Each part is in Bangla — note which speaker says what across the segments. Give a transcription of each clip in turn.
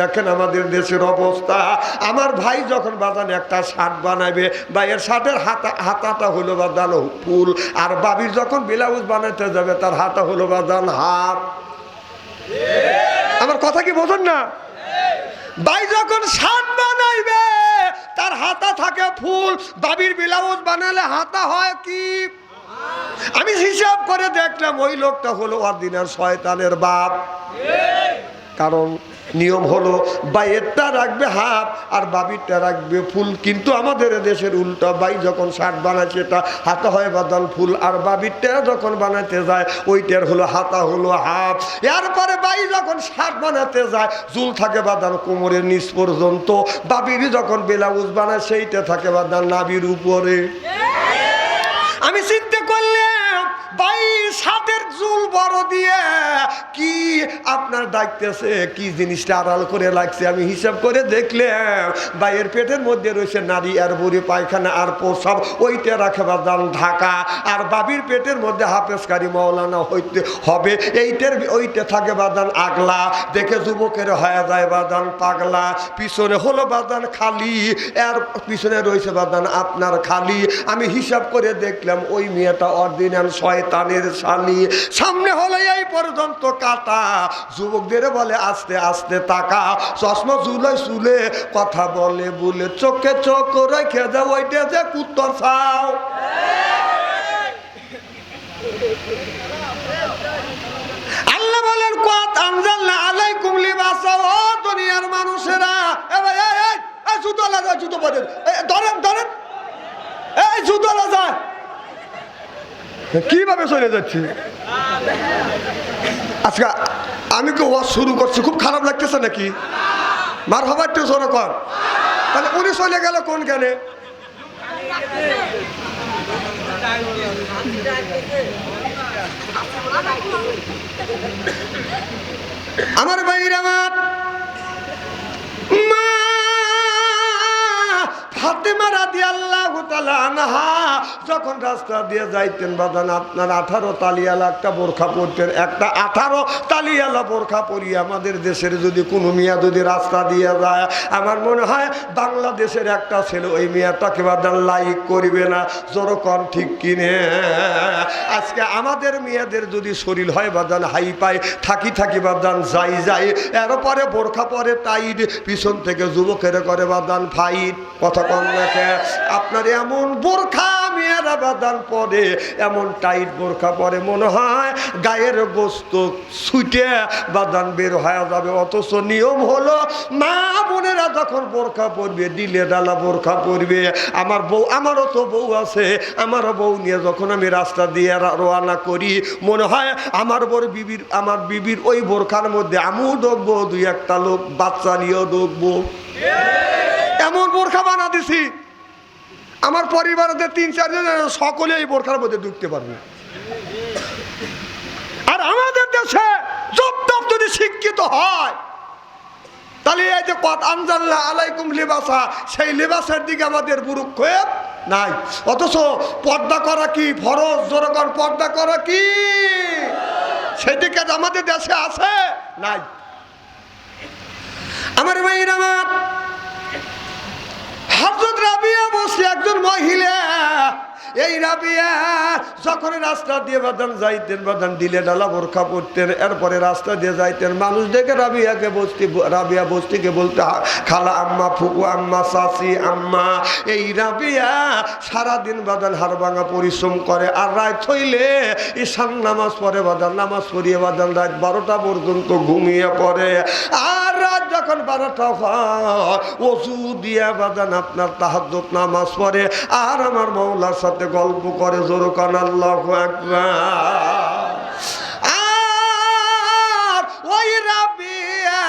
Speaker 1: দেখেন আমাদের দেশের অবস্থা। আমার ভাই যখন বাজান একটা শার্ট বানাবে, বা এর শার্টের হাতা হাতাটা হলো বাদান ফুল, আর বাবির যখন ব্লাউজ বানাতে যাবে, তার হাতা হলো বাদান হাত। আমার কথা কি বোঝেন না? ভাই যখন শার্ট বানাইবে, তার হাতা থাকে ফুল, বাবির ব্লাউজ বানালে হাতা হয় কি? আমি হিসাব করে দেখলাম ওই লোকটা হলো অর্দিনার শয়তানের বাপ। কারণ নিয়ম হলো, বাইয়েরটা রাখবে হাত আর বাবিরটা রাখবে ফুল। কিন্তু আমাদের দেশের উল্টা বাই যখন শার্ট বানায়, সেটা হাতা হয় বাদাল ফুল, আর বাবিরটা যখন বানাতে যায়, ওইটার হলো হাতা হলো হাত। এরপরে বাই যখন শার্ট বানাতে যায়, চুল থাকে বাদাল কোমরের নিচ পর্যন্ত। বাবির যখন ব্লাউজ বানায়, সেইটা থাকে বাদাল নাবির উপরে। আমি চিন্তা করলাম, বাই সাতের চুল বড় দিয়ে কি আপনার ডাকতেছে কি জিনিসটা আড়াল করে লাগছে? আমি হিসাব করে দেখলাম, ভাইয়ের পেটের মধ্যে রয়েছে নারী আর বুড়ি, পায়খানা আর প্রসব, ওইটা রাখে বাদান ঢাকা। আর বাবির পেটের মধ্যে হাফেজকারী মৌলানা হইতে হবে। এইটার ওইটা থাকে বাদান আগলা। দেখে যুবকের হয়ে যায় বাদান পাগলা। পিছনে হলো বাদান খালি। এর পিছনে রয়েছে বাদান আপনার খালি। আমি হিসাব করে দেখলাম, ওই মেয়েটা অরিজিনাল শয়তানের শালি সামনে হলে এই পর্যন্ত কাটা। যুবকদের বলে, আস্তে আস্তে তাকা। চশমা চুলে চুলে কথা বলে বলে চোখে চোখ রেখে দে ওইটা যে কুত্তর আল্লাহ বলেন, কত লিবাসা, ও দুনিয়ার মানুষেরা। ধরেন কীভাবে চলে যাচ্ছে? আজকে আমি কি ওয়াজ শুরু করছি? খুব খারাপ লাগতেছে নাকি? মার হবার একটু জোরে কর তাহলে উনি চলে গেল কোন জ্ঞানে আমার ভাইয়ের আমার মা ফাতেমা রাদি যখন রাস্তা দিয়ে যাইতেন বাদান আপনার আঠারো তালিয়ালা একটা বোরখা পরতেন। একটা আঠারো তালিয়ালা বোরখা পরিয়ে আমাদের দেশের যদি কোনো মিয়া যদি রাস্তা দিয়ে যায়, আমার মনে হয় বাংলাদেশের একটা ছেলে ওই মেয়েটাকে বাদান লাইক করবে না। যেরকম ঠিক কিনে। আজকে আমাদের মেয়েদের যদি শরীর হয় বাদান হাই পাই, থাকি থাকি বাদান যাই যাই, এরপরে বোরখা পরে টাইট, পিছন থেকে যুবকের করে বাদান ফাইট। কথা কম রাখে আপনার এমন বোরখা মেয়েরা বাদান পরে এমন টাইট বোরখা পরে মনে হয় গায়ের গোস্ত ছুটে বাদান বের হয়ে যাবে। অথচ নিয়ম হলো মা বোনেরা যখন বোরখা পরবে দিলে ডালা বোরখা পরবে। আমার বউ আমারও তো বউ আছে আমারও বউ নিয়ে যখন আমি রাস্তা দিয়ে রওনা করি মনে হয় আমার বড় বিবির আমার বিবির ওই বোরখার মধ্যে আমিও দেখব দুই একটা লোক বাচ্চা নিয়েও দেখব। এমন বোরখা বানা দিছি। আমার পরিবারের তিন চারজন সকলে এই বোরখার মধ্যে ঢুকতে পারবে। আর আমাদের দেশে যদি শিক্ষিত হয়, তাহলে এই যে কত আলাইকুম সেই দিকে আমাদের নাই। অথচ পর্দা করা পর্দা করা কি? সেদিকে আমাদের দেশে আছে? নাই। আমার মেয়ের আমার বসে একজন মহিলা, এই রাবিয়া রাস্তা দিয়ে বাদান যাইতেন, বাদান দিলে বোরখা পড়তেন এরপরে রাস্তা দিয়ে যাইতেন, মানুষ দেখে রাবিয়া বলতে খালা আম্মা আম্মা আম্মা, এই রাবিয়া সারাদিন পরিশ্রম করে, আর রাত হইলে ঈশান নামাজ পড়ে বাদান, নামাজ পড়িয়ে বাদান রাত বারোটা পর্যন্ত ঘুমিয়ে পড়ে। আর যখন বারোটা ওষু দিয়ে বাদান আপনার তাহাজ নামাজ পড়ে। আর আমার মৌলার সাথে গল্প করে জোরকান আল্লাহ আকবার। আর ওই রাবিয়া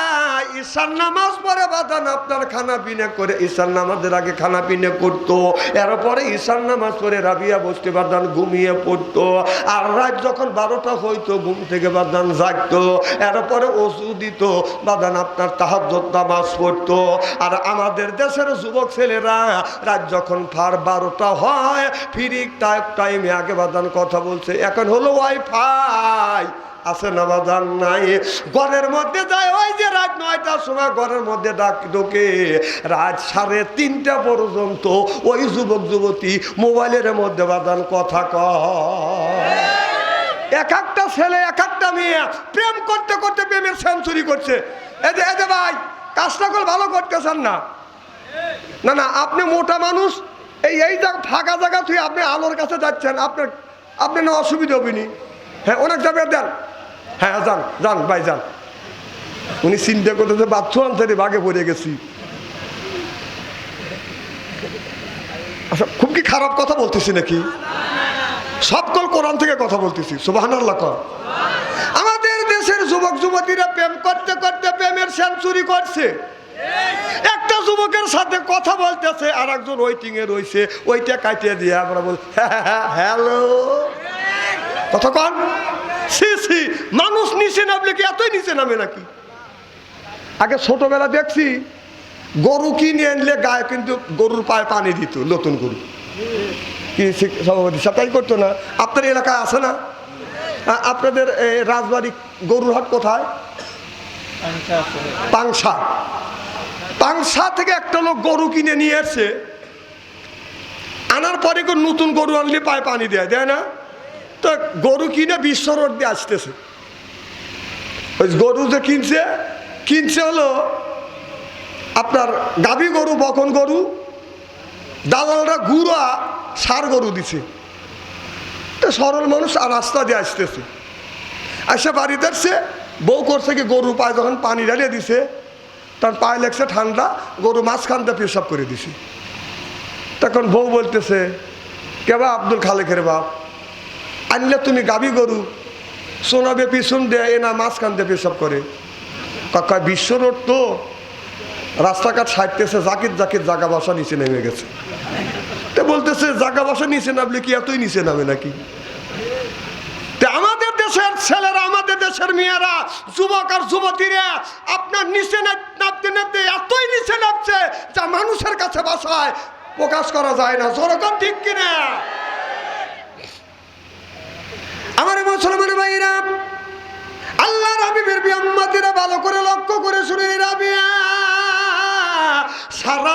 Speaker 1: ঈশান নামাজ পড়ে বাদান আপনার খানা পিনা করে ঈশান নামাজের আগে খানা পিনা করতো। এরপরে ঈশান নামাজ পড়ে রাবিয়া বসতে বাদান ঘুমিয়ে পড়তো। আর রাত যখন বারোটা হইতো, ঘুম থেকে বাদান জাগতো। এরপরে ওষু দিত, বাদান আপনার তাহাজ্জত নামাজ পড়তো। আর আমাদের দেশের যুবক ছেলেরা রাত যখন ফার বারোটা হয়, ফিরিক টাইমে আগে বাদান কথা বলছে, এখন হলো ওয়াইফাই। আছে না নাই। ঘরের মধ্যে যায়, ওই যে রাত নয়টার সময় ঘরের মধ্যে ডাক ঢোকে। রাত সাড়ে তিনটা পর্যন্ত ওই যুবক, যুবতী মোবাইলের মধ্যে বাজান কথা কয়। এক একটা ছেলে, এক একটা মেয়ে প্রেম করতে করতে প্রেমের সেঞ্চুরি করছে। এদে এদে ভাই, কাজটা করে ভালো করতেছেন না। না না, আপনি মোটা মানুষ, এই এই ফাঁকা জায়গা তুই আপনি আলোর কাছে যাচ্ছেন, আপনার আপনার না অসুবিধা হবেনি। হ্যাঁ অনেক জায়গায় দেন। হ্যাঁ যান যান, ভাই, যান। উনি চিন্তা করতেছে বাচ্চু আনতে বাঘে পড়ে গেছি। আচ্ছা খুব কি খারাপ কথা বলতেছি নাকি? সকল কোরআন থেকে কথা বলতেছি সুবাহান আল্লাহ আমাদের দেশের যুবক, যুবতীরা প্রেম করতে করতে প্রেমের সেঞ্চুরি করছে। একটা যুবকের সাথে কথা বলতেছে আর একজন ওয়েটিং এ রয়েছে, ওইটা কাটিয়ে দিয়ে আমরা বল হ্যালো। কথা কন। সি মানুষ নিচে নামলে কি এতই নিচে নামে নাকি? আগে ছোটবেলা দেখছি, গরু কিনে আনলে গায়ে কিন্তু গরুর পায়ে পানি দিত, নতুন গরু। কি সভাপতি সেটাই করতো না? আপনার এলাকায় আছে না? আপনাদের রাজবাড়ি গরুর হাট কোথায়? পাংশা। পাংশা থেকে একটা লোক গরু কিনে নিয়ে এসছে আনার পরে নতুন গরু আনলে পায়ে পানি দেয় দেয় না? তো গরু কিনে বিশ্ব রোড দিয়ে আসতেছে। ওই গরু যে কিনছে কিনছে হলো আপনার গাভী গরু, বকন গরু, দালালরা গুড়া সার গরু দিছে। তো সরল মানুষ আর রাস্তা দিয়ে আসতেছে। আসে বাড়িতে আসছে বউ করছে কি গরু পায়ে যখন পানি ঢালিয়ে দিছে, তার পায়ে লেগছে ঠান্ডা, গরু মাঝখানটা পেশাব করে দিছে। তখন বউ বলতেছে কেবা আব্দুল খালেকের বাপ। আনলে তুমি গাবি গরু। শোনাবে পিছন দেয়, এ না মাঝখান দিয়ে পেশাব করে। কাকা বিশ্ব রোড তো রাস্তাঘাট সাইডতেছে, জাকির জাকির জাগা বাসা নিচে নেমে গেছে। তো বলতেছে, জাগা বাসা নিচে নামলে কি এতই নিচে নামে নাকি? আমাদের দেশের ছেলেরা, আমাদের দেশের মেয়েরা, যুবক আর যুবতীরা, আপনার নিচে নামতে নামতে এতই নিচে নামছে যা মানুষের কাছে বাসায় প্রকাশ করা যায় না। যেরকম ঠিক কিনা? আমার মুসলমান ভাইরা আল্লাহ হাবিবের বিয়াম্মাতিরা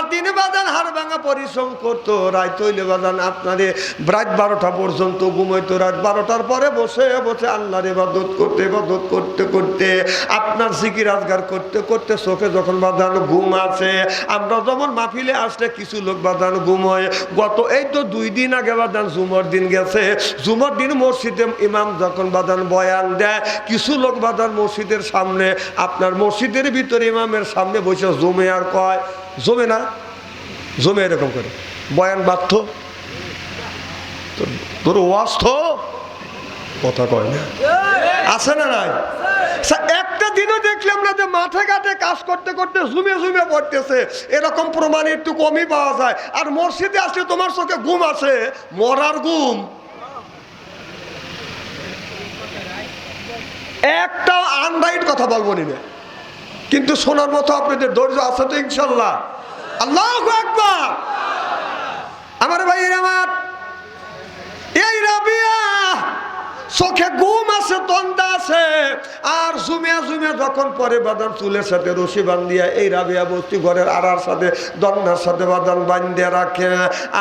Speaker 1: সারাদিন বাদান হাড় ভাঙা পরিশ্রম করতো, রাত তৈলে বাদান আপনারে রাত বারোটা পর্যন্ত ঘুমাইতো, রাত বারোটার পরে বসে বসে আল্লাহর ইবাদত করতে ইবাদত করতে করতে, আপনার সিকির আজগার করতে করতে চোখে যখন বাদান ঘুম আছে আমরা যেমন মাহফিলে আসলে কিছু লোক বাদান ঘুমোয় গত এই তো দুই দিন আগে বাদান জুমর দিন গেছে, জুমর দিন মসজিদে ইমাম যখন বাদান বয়ান দেয়, কিছু লোক বাদান মসজিদের সামনে, আপনার মসজিদের ভিতরে ইমামের সামনে বসে জমে আর কয় জমে না, জমে এরকম করে। বয়ান বাধ্য। তোর তো কথা কয় না। আছে না নাই? একটা দিনও দেখলাম না যে মাঠে ঘাটে কাজ করতে করতে জুমে জুমে পড়তেছে। এরকম প্রমাণ একটু কমই পাওয়া যায়। আর মসজিদে আসলে তোমার চোখে ঘুম আছে মরার ঘুম। একটা আনরাইট কথা বলব নি না। কিন্তু শোনার মতো আপনাদের ধৈর্য আছে তো ইনশাল্লাহ। আল্লাহ আমার ভাই আমার। এই রাবিয়া চোখে গুম আছে তন্দা আছে, আর জুমিয়া জুমিয়া যখন পরে বাদান চুলের সাথে রশি বান্ধিয়া, এই রাবিয়া বস্তি ঘরের আড়ার সাথে, দন্নার সাথে বাদান বান্ধিয়া রাখে।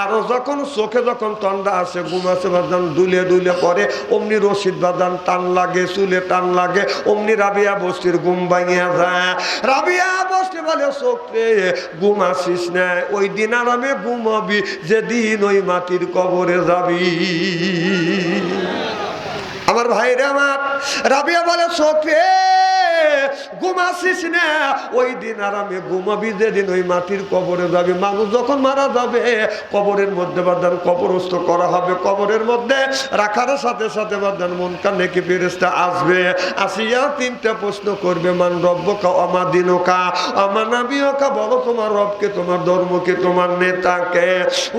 Speaker 1: আরও যখন চোখে যখন তন্দা আছে গুম আছে বাদান দুলে দুলে পরে, অমনি রশিদ বাদান টান লাগে, চুলে টান লাগে, অমনি রাবিয়া বস্তির গুম ভাঙিয়া যায়। রাবিয়া বস্তি বলে, চোখে গুম আসিস না, ওই দিন আরামে ঘুমাবি, যেদিন ওই মাটির কবরে যাবি। আমার ভাইরে আমার। রাবিয়া বলে চোখে ঘুমাসিস না। ওই দিন আরামে ঘুমাবি, যেদিন ওই মাটির কবরে যাবে। মানুষ যখন মারা যাবে, কবরের মধ্যে বাদান কবরস্থ করা হবে। কবরের মধ্যে রাখার সাথে সাথে বাদান মন কানে কি ফেরেস্তা আসবে। আসিয়া তিনটা প্রশ্ন করবে, মান রব্বকা অমাদিনকা অমানাবিয়কা বলো তোমার রবকে, তোমার ধর্মকে, তোমার নেতাকে।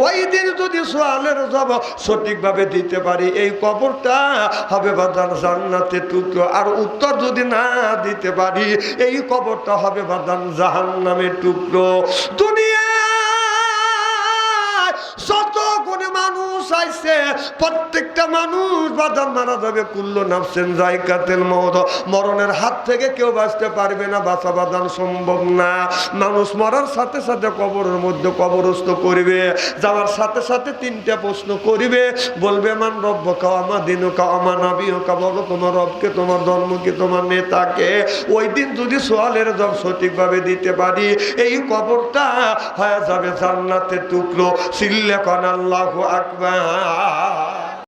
Speaker 1: ওই দিন যদি সোয়ালের জব সঠিকভাবে দিতে পারি, এই কবরটা হবে বাদান জান্নাতে টুকরো। আর উত্তর যদি না দিতে পারি এই কবরটা হবে বাদান জাহান নামে টুকরো। দুনিয়া প্রত্যেকটা মানুষ বাজার মারা যাবে, কুল্লো নাফসেন জায়গাতেল মহদ মরণের হাত থেকে কেউ বাঁচতে পারবে না, বাঁচা বাঁধান সম্ভব না। মানুষ মরার সাথে সাথে কবরের মধ্যে কবরস্থ করবে, যাওয়ার সাথে সাথে তিনটা প্রশ্ন করিবে, বলবে, মান রব্য খাও আমার দিন খাও আমার নাবি হোকা বলো, তোমার রবকে, তোমার ধর্মকে, তোমার নেতাকে? ওই দিন যদি সোয়ালের জব সঠিকভাবে দিতে পারি, এই কবরটা হয়ে যাবে জান্নাতে টুকরো। সিল্লে কন আল্লাহ আকবার। 아.